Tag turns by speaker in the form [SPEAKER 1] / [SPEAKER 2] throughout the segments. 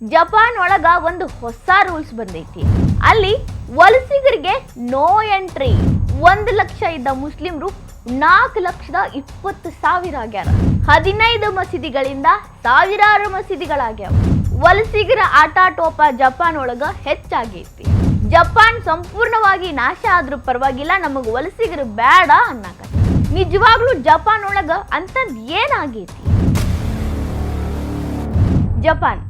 [SPEAKER 1] Japan ಒಳಗ ಒಂದು ಹೊಸ ರೂಲ್ಸ್ ಬಂದೈತಿ. ಅಲ್ಲಿ ವಲಸಿಗರಿಗೆ ನೋ ಎಂಟ್ರಿ, ಒಂದು ಲಕ್ಷ ಇದ್ದ ಮುಸ್ಲಿಮ್ರು ನಾಲ್ಕು ಲಕ್ಷದ ಇಪ್ಪತ್ತು ಸಾವಿರ ಆಗ್ಯಾರ. ಹದಿನೈದು ಮಸೀದಿಗಳಿಂದ ಸಾವಿರಾರು ಮಸೀದಿಗಳಾಗ್ಯಾವ. ವಲಸಿಗರ ಆಟಾಟೋಪ ಜಪಾನ್ ಒಳಗ ಹೆಚ್ಚಾಗೈತಿ. ಜಪಾನ್ ಸಂಪೂರ್ಣವಾಗಿ ನಾಶ ಆದ್ರೂ ಪರವಾಗಿಲ್ಲ, ನಮಗ್ ವಲಸಿಗರು ಬೇಡ ಅನ್ನಕ ನಿಜವಾಗ್ಲೂ ಜಪಾನ್ ಒಳಗ ಅಂತದ್ ಏನಾಗೈತಿ ಜಪಾನ್.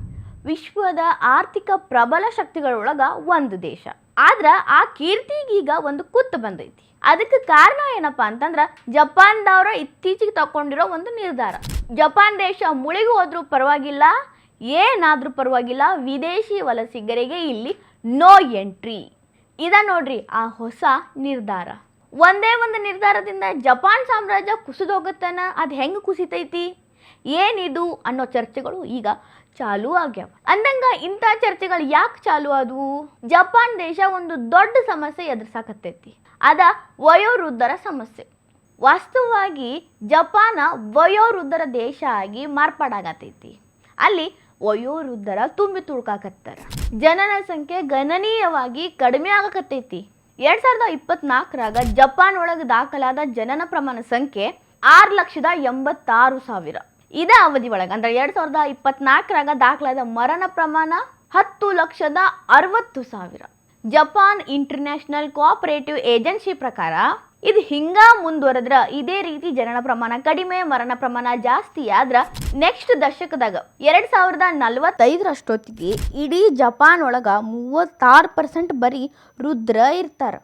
[SPEAKER 1] ವಿಶ್ವದ ಆರ್ಥಿಕ ಪ್ರಬಲ ಶಕ್ತಿಗಳೊಳಗ ಒಂದು ದೇಶ. ಆದ್ರ ಆ ಕೀರ್ತಿಗೀಗ ಒಂದು ಕುತ್ತು ಬಂದೈತಿ. ಅದಕ್ಕೆ ಕಾರಣ ಏನಪ್ಪಾ ಅಂತಂದ್ರ ಜಪಾನ್ದವ್ರ ಇತ್ತೀಚೆಗೆ ತಕೊಂಡಿರೋ ಒಂದು ನಿರ್ಧಾರ. ಜಪಾನ್ ದೇಶ ಮುಳುಗಿ ಹೋದ್ರೂ ಪರವಾಗಿಲ್ಲ, ಏನಾದ್ರೂ ಪರವಾಗಿಲ್ಲ, ವಿದೇಶಿ ವಲಸಿಗರಿಗೆ ಇಲ್ಲಿ ನೋ ಎಂಟ್ರಿ. ಇದ ನೋಡ್ರಿ ಆ ಹೊಸ ನಿರ್ಧಾರ. ಒಂದೇ ಒಂದು ನಿರ್ಧಾರದಿಂದ ಜಪಾನ್ ಸಾಮ್ರಾಜ್ಯ ಕುಸಿದೋಗತ್ತನ, ಅದು ಹೆಂಗೆ ಕುಸಿತೈತಿ? ಏನಿದು ಅನ್ನೋ ಚರ್ಚೆಗಳು ಈಗ ಚಾಲು ಆಗ್ಯಾವ. ಅಂದಂಗ ಇಂಥ ಚರ್ಚೆಗಳು ಯಾಕೆ ಚಾಲು ಆದವು? ಜಪಾನ್ ದೇಶ ಒಂದು ದೊಡ್ಡ ಸಮಸ್ಯೆ ಎದುರ್ಸಾಕತ್ತೈತಿ. ಅದ ವಯೋವೃದ್ಧರ ಸಮಸ್ಯೆ. ವಾಸ್ತವವಾಗಿ ಜಪಾನ ವಯೋವೃದ್ಧರ ದೇಶ ಆಗಿ ಮಾರ್ಪಾಡಾಗತೈತಿ. ಅಲ್ಲಿ ವಯೋವೃದ್ಧರ ತುಂಬಿ ತುಳ್ಕಾಕತ್ತಾರ. ಜನನ ಸಂಖ್ಯೆ ಗಣನೀಯವಾಗಿ ಕಡಿಮೆ ಆಗಕತ್ತೈತಿ. ಎರಡ್ ಸಾವಿರದ ಇಪ್ಪತ್ನಾಲ್ಕರಾಗ ಜಪಾನ್ ಒಳಗೆ ದಾಖಲಾದ ಜನನ ಪ್ರಮಾಣ ಸಂಖ್ಯೆ ಆರು ಲಕ್ಷದ ಎಂಬತ್ತಾರು ಸಾವಿರ. ಇದೇ ಅವಧಿ ಒಳಗೆ. ಅಂದ್ರೆ ಎರಡ್ ಸಾವಿರದ ಇಪ್ಪತ್ನಾಲ್ಕರಾಗ ದಾಖಲಾದ ಮರಣ ಪ್ರಮಾಣ ಹತ್ತು ಲಕ್ಷದ ಅರವತ್ತು ಸಾವಿರ. ಜಪಾನ್ ಇಂಟರ್ನ್ಯಾಷನಲ್ ಕೋಆಪರೇಟಿವ್ ಏಜೆನ್ಸಿ ಪ್ರಕಾರ ಇದು ಹಿಂಗ ಮುಂದುವರೆದ್ರ ಇದೇ ರೀತಿ ಜನನ ಪ್ರಮಾಣ ಕಡಿಮೆ, ಮರಣ ಪ್ರಮಾಣ ಜಾಸ್ತಿ ಆದ್ರ ನೆಕ್ಸ್ಟ್ ದಶಕದಾಗ ಎರಡ್ ಸಾವಿರದ ನಲವತ್ತೈದರಷ್ಟೊತ್ತಿಗೆ ಇಡೀ ಜಪಾನ್ ಒಳಗ ಮೂವತ್ತಾರು ಪರ್ಸೆಂಟ್ ಬರೀ ರುದ್ರ ಇರ್ತಾರ.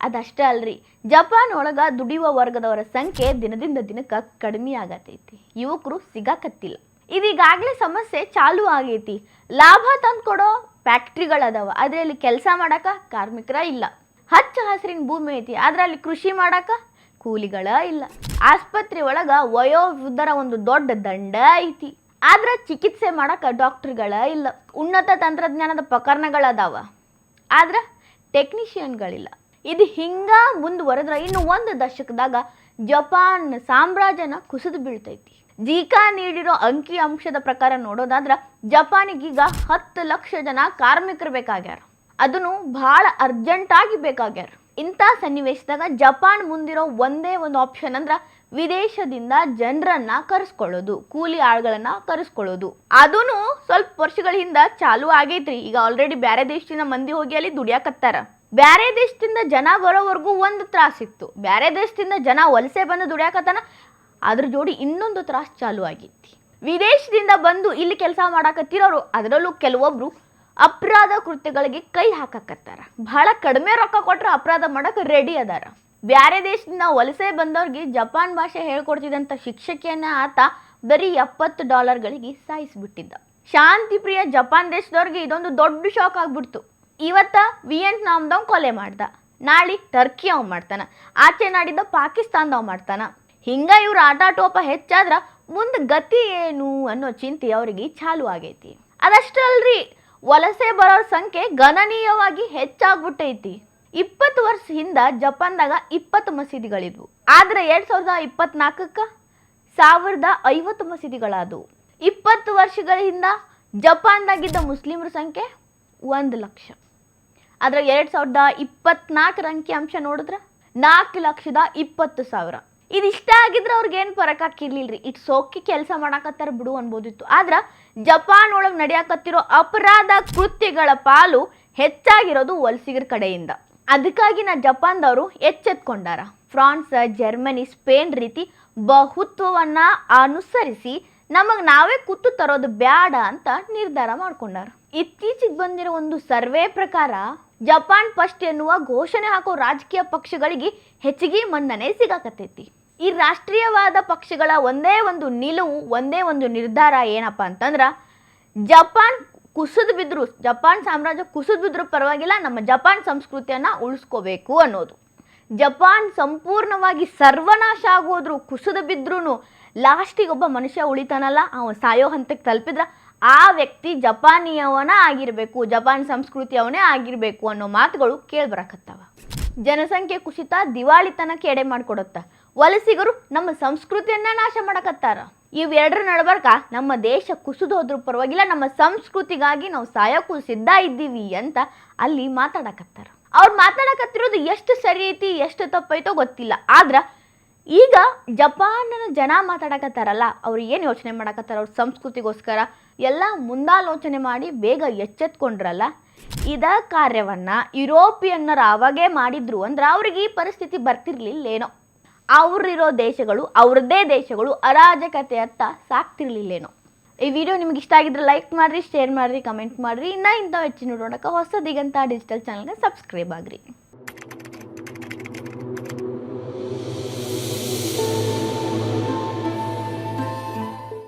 [SPEAKER 1] ಅದಷ್ಟೇ ಅಲ್ರಿ. ಜಪಾನ್ ಒಳಗ ದುಡಿಯುವ ವರ್ಗದವರ ಸಂಖ್ಯೆ ದಿನದಿಂದ ದಿನಕ್ಕೆ ಕಡಿಮೆ ಆಗತೈತಿ. ಯುವಕರು ಸಿಗಾಕತ್ತಿಲ್ಲ. ಇದೀಗಾಗಲೇ ಸಮಸ್ಯೆ ಚಾಲು ಆಗೈತಿ. ಲಾಭ ತಂದ್ಕೊಡೋ ಫ್ಯಾಕ್ಟ್ರಿಗಳದಾವ. ಆದ್ರೆ ಕೆಲಸ ಮಾಡಕ ಕಾರ್ಮಿಕರ ಇಲ್ಲ. ಹಚ್ಚ ಹಸಿರಿನ ಭೂಮಿ ಐತಿ. ಅದರಲ್ಲಿ ಕೃಷಿ ಮಾಡಕ ಕೂಲಿಗಳ ಇಲ್ಲ. ಆಸ್ಪತ್ರೆ ಒಳಗ ವಯೋವೃದ್ಧರ ಒಂದು ದೊಡ್ಡ ದಂಡ ಐತಿ. ಆದ್ರೆ ಚಿಕಿತ್ಸೆ ಮಾಡಕ ಡಾಕ್ಟರ್ಗಳ ಇಲ್ಲ. ಉನ್ನತ ತಂತ್ರಜ್ಞಾನದ ಪ್ರಕರಣಗಳದಾವ ಆದ್ರೆ ಟೆಕ್ನಿಷಿಯನ್ಗಳಿಲ್ಲ. ಇದು ಹಿಂಗ ಮುಂದುವರೆದ್ರೆ ಇನ್ನು ಒಂದು ದಶಕದಾಗ ಜಪಾನ್ ಸಾಮ್ರಾಜ್ಯನ ಕುಸಿದು ಬೀಳ್ತೈತಿ. ಜೀಕಾ ನೀಡಿರೋ ಅಂಕಿ ಅಂಶದ ಪ್ರಕಾರ ನೋಡೋದಾದ್ರ ಜಪಾನಿಗೀಗ ಹತ್ತು ಲಕ್ಷ ಜನ ಕಾರ್ಮಿಕರು ಬೇಕಾಗ್ಯಾರ. ಅದನ್ನು ಬಹಳ ಅರ್ಜೆಂಟಾಗಿ ಬೇಕಾಗ್ಯಾರ. ಇಂಥ ಸನ್ನಿವೇಶದಾಗ ಜಪಾನ್ ಮುಂದಿರೋ ಒಂದೇ ಒಂದು ಆಪ್ಷನ್ ಅಂದ್ರ ವಿದೇಶದಿಂದ ಜನರನ್ನ ಕರೆಸ್ಕೊಳ್ಳೋದು, ಕೂಲಿ ಆಳುಗಳನ್ನ ಕರೆಸ್ಕೊಳ್ಳೋದು. ಅದೂ ಸ್ವಲ್ಪ ವರ್ಷಗಳ ಹಿಂದ ಚಾಲು ಆಗೈತ್ರಿ. ಈಗ ಆಲ್ರೆಡಿ ಬೇರೆ ದೇಶದಿಂದ ಮಂದಿ ಹೋಗಿ ಅಲ್ಲಿ ದುಡಿಯಾಕತ್ತಾರ. ಬ್ಯಾರೆ ದೇಶದಿಂದ ಜನ ಬರೋವರೆಗೂ ಒಂದು ತ್ರಾಸಿತ್ತು. ಬ್ಯಾರೆ ದೇಶದಿಂದ ಜನ ವಲಸೆ ಬಂದು ದುಡಿಯಾಕತ್ತಾನ ಅದ್ರ ಜೋಡಿ ಇನ್ನೊಂದು ತ್ರಾಸ ಚಾಲು ಆಗಿತ್ತು. ವಿದೇಶದಿಂದ ಬಂದು ಇಲ್ಲಿ ಕೆಲಸ ಮಾಡಾಕತ್ತಿರೋರು, ಅದರಲ್ಲೂ ಕೆಲವೊಬ್ರು ಅಪರಾಧ ಕೃತ್ಯಗಳಿಗೆ ಕೈ ಹಾಕಕತ್ತಾರ. ಬಹಳ ಕಡಿಮೆ ರೊಕ್ಕ ಕೊಟ್ರೆ ಅಪರಾಧ ಮಾಡಕ್ ರೆಡಿ ಅದಾರ. ಬ್ಯಾರೆ ದೇಶದಿಂದ ವಲಸೆ ಬಂದವ್ರಿಗೆ ಜಪಾನ್ ಭಾಷೆ ಹೇಳ್ಕೊಡ್ತಿದ್ದಂಥ ಶಿಕ್ಷಕಿಯನ್ನ ಆತ ಬರೀ ಎಪ್ಪತ್ತು ಡಾಲರ್ಗಳಿಗೆ ಸಾಯಿಸಿಬಿಟ್ಟಿದ್ದ. ಶಾಂತಿ ಪ್ರಿಯ ಜಪಾನ್ ದೇಶದವ್ರಿಗೆ ಇದೊಂದು ದೊಡ್ಡ ಶಾಕ್ ಆಗ್ಬಿಡ್ತು. ಇವತ್ತ ವಿಯೆಟ್ನಾಮ್ದವ್ ಕೊಲೆ ಮಾಡ್ದ. ನಾಳೆ ಟರ್ಕಿ ಅವ್ ಮಾಡ್ತಾನ. ಆಚೆ ನಾಡಿದ್ದ ಪಾಕಿಸ್ತಾನ್ದವ್ ಮಾಡ್ತಾನ. ಹಿಂಗ ಇವ್ರ ಆಟಾಟೋಪ ಹೆಚ್ಚಾದ್ರ ಮುಂದೆ ಗತಿ ಏನು ಅನ್ನೋ ಚಿಂತೆ ಅವರಿಗೆ ಚಾಲು ಆಗೈತಿ. ಅದಷ್ಟಲ್ರಿ, ವಲಸೆ ಬರೋರ ಸಂಖ್ಯೆ ಗಣನೀಯವಾಗಿ ಹೆಚ್ಚಾಗ್ಬಿಟ್ಟೈತಿ. ಇಪ್ಪತ್ತು ವರ್ಷ ಹಿಂದ ಜಪಾನ್ದಾಗ ಇಪ್ಪತ್ತು ಮಸೀದಿಗಳಿದ್ವು. ಆದ್ರೆ ಎರಡ್ ಸಾವಿರದ ಇಪ್ಪತ್ನಾಲ್ಕಕ್ಕ ಸಾವಿರದ ಐವತ್ತು ಮಸೀದಿಗಳಾದವು. ಇಪ್ಪತ್ತು ವರ್ಷಗಳಿಂದ ಜಪಾನ್ದಾಗಿದ್ದ ಮುಸ್ಲಿಮರ ಸಂಖ್ಯೆ ಒಂದು ಲಕ್ಷ. ಆದ್ರೆ ಎರಡು ಸಾವಿರದ ಇಪ್ಪತ್ನಾಲ್ಕರ ಅಂಕಿ ಅಂಶ ನೋಡಿದ್ರೆ ನಾಲ್ಕು ಲಕ್ಷದ ಇಪ್ಪತ್ತು ಸಾವಿರ. ಇದಿಷ್ಟ ಆಗಿದ್ರೆ ಅವ್ರಿಗೆ ಏನು ಫರಕ್ ಹಾಕಿರ್ಲಿಲ್ರಿ? ಇಟ್ ಸೋಕಿ ಕೆಲಸ ಮಾಡಾಕತ್ತಾರ ಬಿಡು ಅನ್ಬೋದಿತ್ತು. ಆದ್ರ ಜಪಾನ್ ಒಳಗೆ ನಡೆಯಾಕತ್ತಿರೋ ಅಪರಾಧ ಕೃತ್ಯಗಳ ಪಾಲು ಹೆಚ್ಚಾಗಿರೋದು ವಲಸಿಗರ ಕಡೆಯಿಂದ. ಅದಕ್ಕಾಗಿ ನಾ ಜಪಾನ್ದವರು ಎಚ್ಚೆತ್ಕೊಂಡಾರ. ಫ್ರಾನ್ಸ್, ಜರ್ಮನಿ, ಸ್ಪೇನ್ ರೀತಿ ಬಹುತ್ವವನ್ನ ಅನುಸರಿಸಿ ನಮಗ್ ನಾವೇ ಕೂತು ತರೋದು ಬ್ಯಾಡ ಅಂತ ನಿರ್ಧಾರ ಮಾಡ್ಕೊಂಡಾರ. ಇತ್ತೀಚೆಗೆ ಬಂದಿರೋ ಒಂದು ಸರ್ವೆ ಪ್ರಕಾರ ಜಪಾನ್ ಫಸ್ಟ್ ಎನ್ನುವ ಘೋಷಣೆ ಹಾಕೋ ರಾಜಕೀಯ ಪಕ್ಷಗಳಿಗೆ ಹೆಚ್ಚಿಗೆ ಮನ್ನಣೆ ಸಿಗಾಕತ್ತೈತಿ. ಈ ರಾಷ್ಟ್ರೀಯವಾದ ಪಕ್ಷಗಳ ಒಂದೇ ಒಂದು ನಿಲುವು, ಒಂದೇ ಒಂದು ನಿರ್ಧಾರ ಏನಪ್ಪ ಅಂತಂದ್ರ, ಜಪಾನ್ ಕುಸಿದು ಬಿದ್ರು, ಜಪಾನ್ ಸಾಮ್ರಾಜ್ಯ ಕುಸಿದು ಬಿದ್ರು ಪರವಾಗಿಲ್ಲ, ನಮ್ಮ ಜಪಾನ್ ಸಂಸ್ಕೃತಿಯನ್ನ ಉಳಿಸ್ಕೋಬೇಕು ಅನ್ನೋದು. ಜಪಾನ್ ಸಂಪೂರ್ಣವಾಗಿ ಸರ್ವನಾಶ ಆಗೋದ್ರು, ಕುಸಿದು ಬಿದ್ರೂ ಲಾಸ್ಟಿಗೆ ಒಬ್ಬ ಮನುಷ್ಯ ಉಳಿತಾನಲ್ಲ ಅವನು ಸಾಯೋ ಹಂತಕ್ಕೆ ತಲುಪಿದ್ರ ಆ ವ್ಯಕ್ತಿ ಜಪಾನಿಯವನ ಆಗಿರಬೇಕು, ಜಪಾನ್ ಸಂಸ್ಕೃತಿಯವನೇ ಆಗಿರಬೇಕು ಅನ್ನೋ ಮಾತುಗಳು ಕೇಳ್ಬರಕತ್ತಾವ. ಜನಸಂಖ್ಯೆ ಕುಸಿತ ದಿವಾಳಿತನಕ್ಕೆ ಎಡೆ ಮಾಡಿಕೊಡುತ್ತ. ವಲಸಿಗರು ನಮ್ಮ ಸಂಸ್ಕೃತಿಯನ್ನ ನಾಶ ಮಾಡಕತ್ತಾರ. ಇವೆರಡರ ನಡಬರ್ಕ ನಮ್ಮ ದೇಶ ಕುಸಿದು ಹೋದ್ರೂ ಪರವಾಗಿಲ್ಲ, ನಮ್ಮ ಸಂಸ್ಕೃತಿಗಾಗಿ ನಾವು ಸಾಯೋಕ್ಕೂ ಸಿದ್ಧ ಇದ್ದೀವಿ ಅಂತ ಅಲ್ಲಿ ಮಾತಾಡಕತ್ತಾರ. ಅವ್ರು ಮಾತಾಡಕತ್ತಿರೋದು ಎಷ್ಟು ಸರಿ ಐತಿ, ಎಷ್ಟು ತಪ್ಪೈತೋ ಗೊತ್ತಿಲ್ಲ. ಆದ್ರೆ ಈಗ ಜಪಾನ್ ಜನ ಮಾತಾಡಕತ್ತಾರಲ್ಲ, ಅವ್ರು ಏನು ಯೋಚನೆ ಮಾಡಕತ್ತಾರ, ಅವ್ರ ಸಂಸ್ಕೃತಿಗೋಸ್ಕರ ಎಲ್ಲ ಮುಂದಾಲೋಚನೆ ಮಾಡಿ ಬೇಗ ಎಚ್ಚೆತ್ಕೊಂಡ್ರಲ್ಲ, ಇದ ಕಾರ್ಯವನ್ನ ಯುರೋಪಿಯನ್ನರು ಅವಾಗೇ ಮಾಡಿದ್ರು ಅಂದ್ರೆ ಅವ್ರಿಗೆ ಈ ಪರಿಸ್ಥಿತಿ ಬರ್ತಿರ್ಲಿಲ್ಲೇನೋ. ಅವ್ರಿರೋ ದೇಶಗಳು, ಅವ್ರದ್ದೇ ದೇಶಗಳು ಅರಾಜಕತೆ ಅರಾಜಕತೆಯತ್ತ ಸಾಕ್ತಿರ್ಲಿಲ್ಲೇನೋ. ಈ ವಿಡಿಯೋ ನಿಮ್ಗೆ ಇಷ್ಟ ಆಗಿದ್ರೆ ಲೈಕ್ ಮಾಡಿರಿ, ಶೇರ್ ಮಾಡಿರಿ, ಕಮೆಂಟ್ ಮಾಡಿರಿ. ಇನ್ನೂ ಇಂಥ ಹೆಚ್ಚಿನ ನೋಡೋಣಕ್ಕೆ ಹೊಸದಿಗಂತ ಡಿಜಿಟಲ್ ಚಾನಲ್ಗೆ ಸಬ್ಸ್ಕ್ರೈಬ್ ಆಗ್ರಿ.